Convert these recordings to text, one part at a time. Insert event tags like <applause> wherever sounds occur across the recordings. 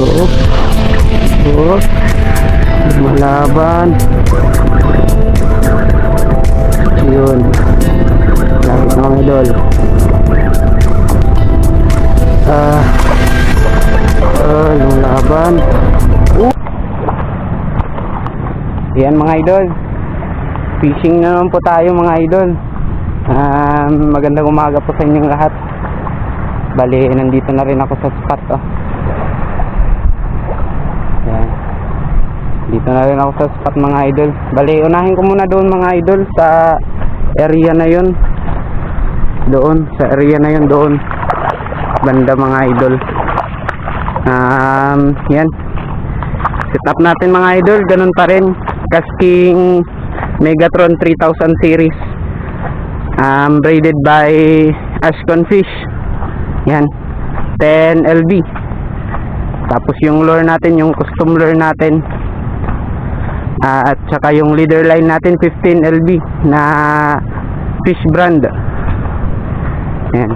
Oo. Oo. Malaban. Yun. Lapit mga idol. Ah. Ah, yung laban. Uh. Yan mga idol. Fishing na naman po tayo mga idol. Um, magandang umaga po sa inyong lahat. Bali, nandito na rin ako sa spot. Oh. Yan. Dito na rin ako sa spot mga idol. Bali, unahin ko muna doon mga idol sa area na yun. Doon, sa area na yun doon. Banda mga idol. Um, yan. Set up natin mga idol, ganun pa rin. Casking Megatron 3000 series. Um, braided by Ashcon Fish. Yan. 10 LB. Tapos yung lure natin, yung custom lure natin. Ah, at saka yung leader line natin 15 LB na fish brand. Yan.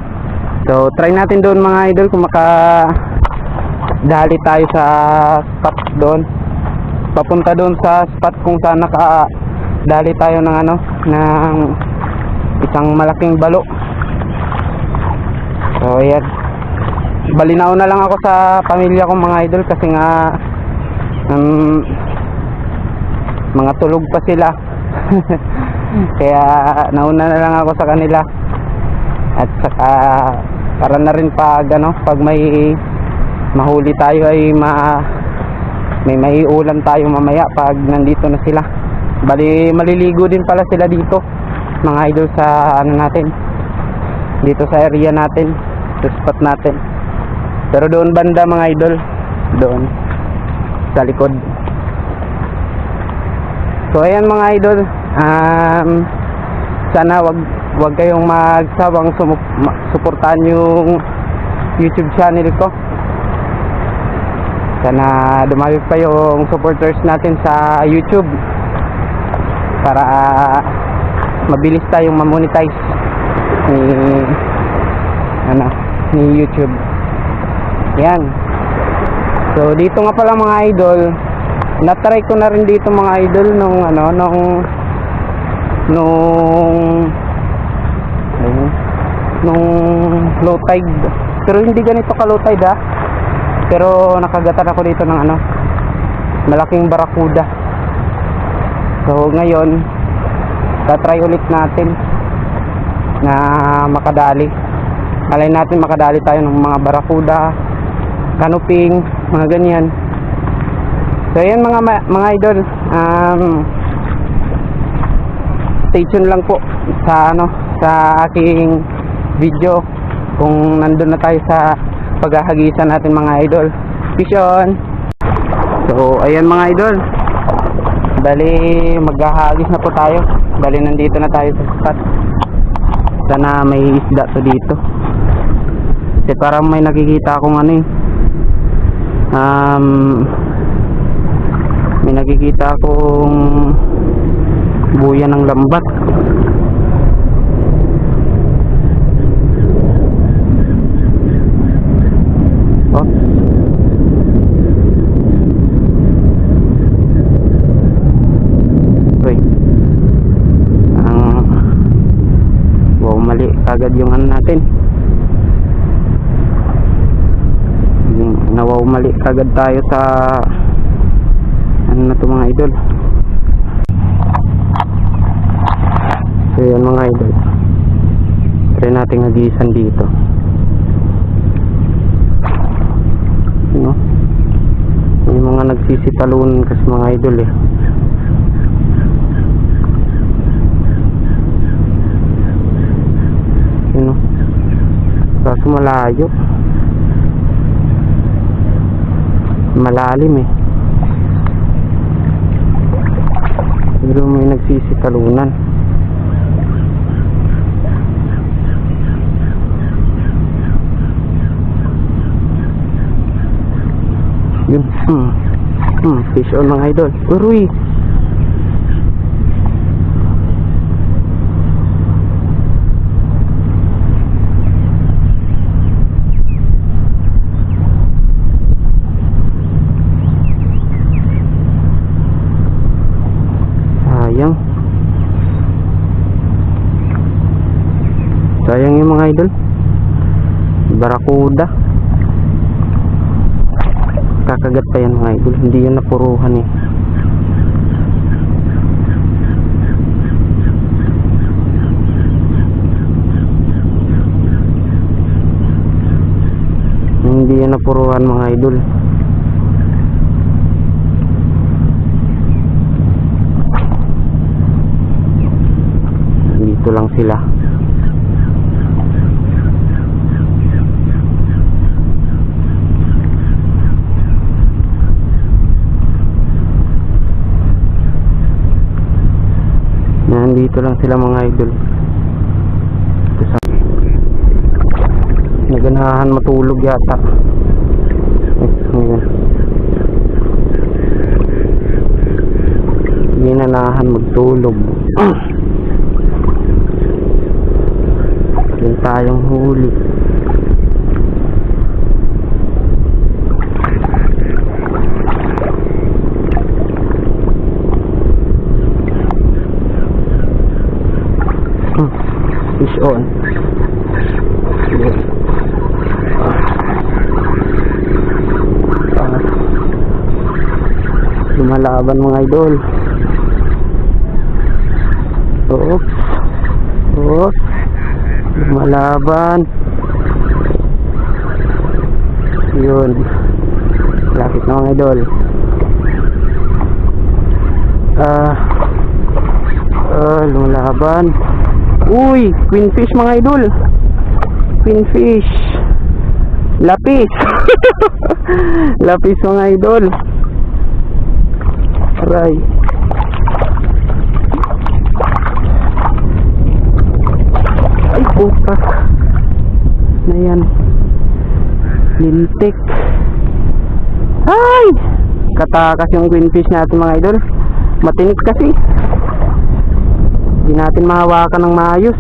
So, try natin doon mga idol kung maka dali tayo sa spot doon. Papunta doon sa spot kung saan naka dali tayo ng ano, ng isang malaking balo. So, ayan. Balinaw na lang ako sa pamilya ko mga idol kasi nga um, mga tulog pa sila. <laughs> Kaya nauna na lang ako sa kanila. At saka para na rin pag ano, pag may mahuli tayo ay ma may maiulam tayo mamaya pag nandito na sila. Bali maliligo din pala sila dito mga idol sa ano natin dito sa area natin sa spot natin pero doon banda mga idol doon sa likod so ayan mga idol um, sana wag wag kayong magsawang ma- suportahan yung youtube channel ko sana dumami pa yung supporters natin sa youtube para mabilis tayong mamonetize ni ano ni YouTube. Yan. So dito nga pala mga idol, na-try ko na rin dito mga idol nung ano nung nung nung low tide. Pero hindi ganito ka low tide ha. Pero nakagatan ako dito ng ano malaking barakuda. So ngayon tatry ulit natin na makadali alay natin makadali tayo ng mga barakuda kanuping mga ganyan so yan mga mga idol um, stay tuned lang po sa ano sa aking video kung nandun na tayo sa paghahagisan natin mga idol on so ayan mga idol Bali, maghahagis na po tayo. Bali, nandito na tayo sa spot. Sana may isda to dito. Kasi parang may nakikita akong ano eh. Um, may nakikita akong buya ng lambat. Oh. Uy. Ang wow, mali agad yung ano natin. Nawaw mali agad tayo sa ano na to mga idol. So mga idol. Try natin hagisan dito. No? May mga nagsisitalunan kasi mga idol eh. Yun o. Kaso malayo. Malalim eh. Pero may nagsisitalunan. Yun. Hmm. Hmm. Fish on mga idol. Uruy. Sayang yung mga idol. Barakuda. Kakagat pa yan mga idol. Hindi yun napuruhan eh. Hindi yan napuruhan mga idol. Dito lang sila. Nandito lang sila mga idol. Ito sa Naganahan matulog yata. Ginanahan magtulog. <clears throat> Yan tayong huli. Fish on. Ah. Lumalaban mga idol. Oops. Oops. Lumalaban. Yun. Lapit na mga idol. Ah. Ah, lumalaban. Uy, queenfish mga idol. Queenfish. Lapis. <laughs> Lapis mga idol. Aray. Ay, puta. Na yan. Lintik. Ay! Katakas yung queenfish natin mga idol. Matinik kasi. Hindi natin mahawakan ng maayos.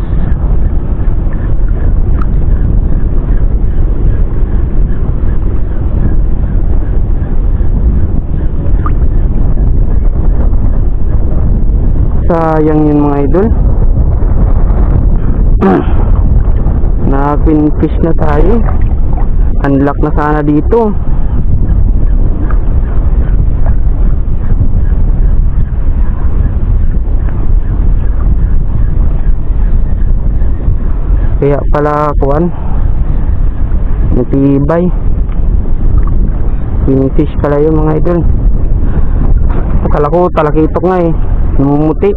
Sayang yun mga idol. <clears throat> na fish na tayo. Unlock na sana dito. Kaya pala kuan. Natibay. Fish pala yun mga idol. Akala ko talakitok nga eh. Namumuti.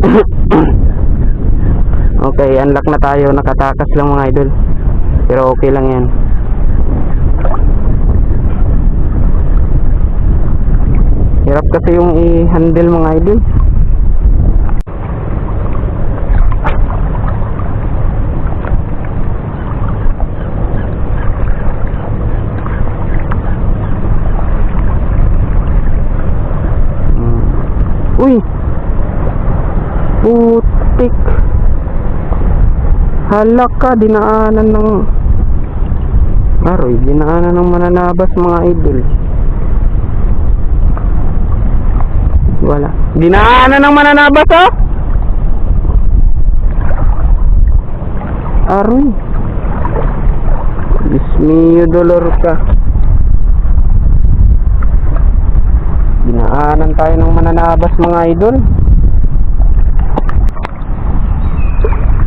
<coughs> okay, unlock na tayo. Nakatakas lang mga idol. Pero okay lang yan. Hirap kasi yung i-handle mga idol. Uy! Putik! Halak ka, dinaanan ng... Aroy, dinaanan ng mananabas mga idol. Wala. Dinaanan ng mananabas, oh! Aroy. Bismillah dolor ka. Dinaanan tayo ng mananabas mga idol.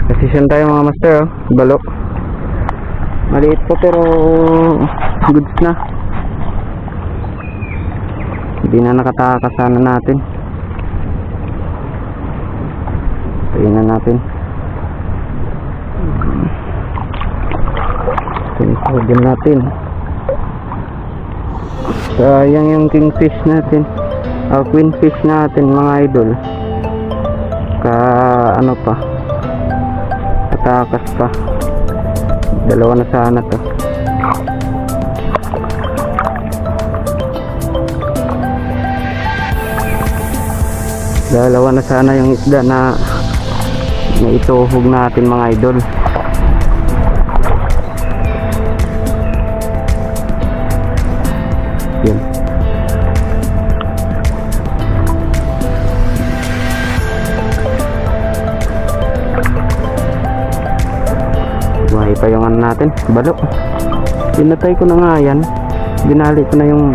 Position tayo mga master, oh. Balo. Maliit po pero goods na. Hindi na nakatakas sana natin. Tingnan na natin. Tinipagin natin. Sayang yung kingfish natin. O queenfish natin mga idol. Ka ano pa. Katakas pa. Dalawa na sana to. Dalawa na sana yung isda na na ituhog natin mga idol. Yun. pa yung ano natin, balo. Pinatay ko na nga yan. Binali ko na yung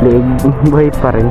leeg. <laughs> Buhay pa rin.